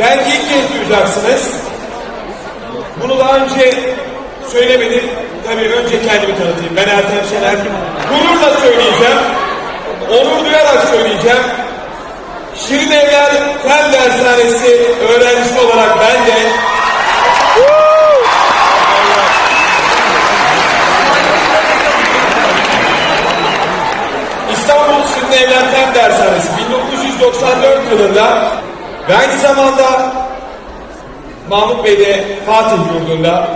belki ilk kez duyacaksınız. Bunu daha önce söylemedim. Tabii önce kendimi tanıtayım. Ben Ertem Şener. Gururla söyleyeceğim. Onur duyarak söyleyeceğim. Şirin Evler Fen Dershanesi öğrencisi olarak ben de İstanbul Şirin Evler Fen Dershanesi 1994 yılında ve aynı zamanda Mahmut Bey'de Fatih Yurdu'nda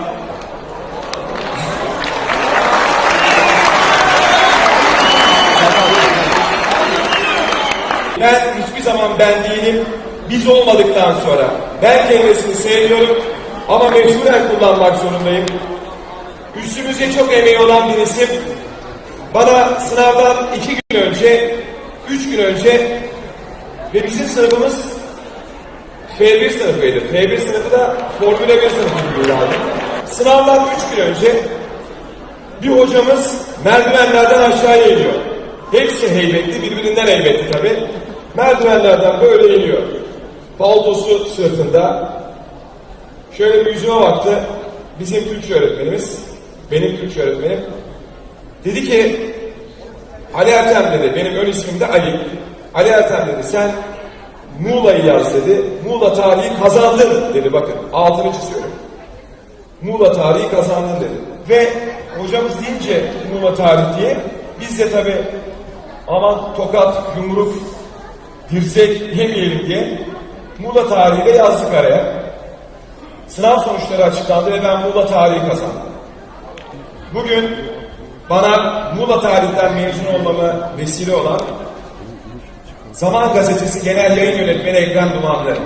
Ben hiçbir zaman ben değilim. Biz olmadıktan sonra ben kelimesini sevmiyorum ama mecburen kullanmak zorundayım. Üstümüzde çok emeği olan bir isim bana sınavdan iki gün önce, üç gün önce ve bizim sınıfımız F1 sınıfıydı. F1 sınıfı da Formula 1 sınıfı gibi yani. Sınavdan üç gün önce bir hocamız merdivenlerden aşağıya iniyor. Hepsi heybetli, birbirinden heybetli tabi. Merdivenlerden böyle iniyor. Paltosu sırtında. Şöyle bir yüzüme baktı. Bizim Türkçe öğretmenimiz, benim Türkçe öğretmenim. Dedi ki, Ali Ertem dedi, benim ön ismim de Ali. Ali Ertem dedi, sen Muğla'yı yaz dedi. Muğla tarihi kazandın dedi bakın. Altını çiziyorum. Muğla tarihi kazandın dedi. Ve hocamız deyince Muğla tarihi diye biz de tabi aman tokat, yumruk, dirsek yemeyelim diye Muğla tarihi de yazdık araya. Sınav sonuçları açıklandı ve ben Muğla tarihi kazandım. Bugün bana Muğla tarihinden mezun olmama vesile olan Zaman Gazetesi Genel Yayın Yönetmeni Ekrem Dumanlı.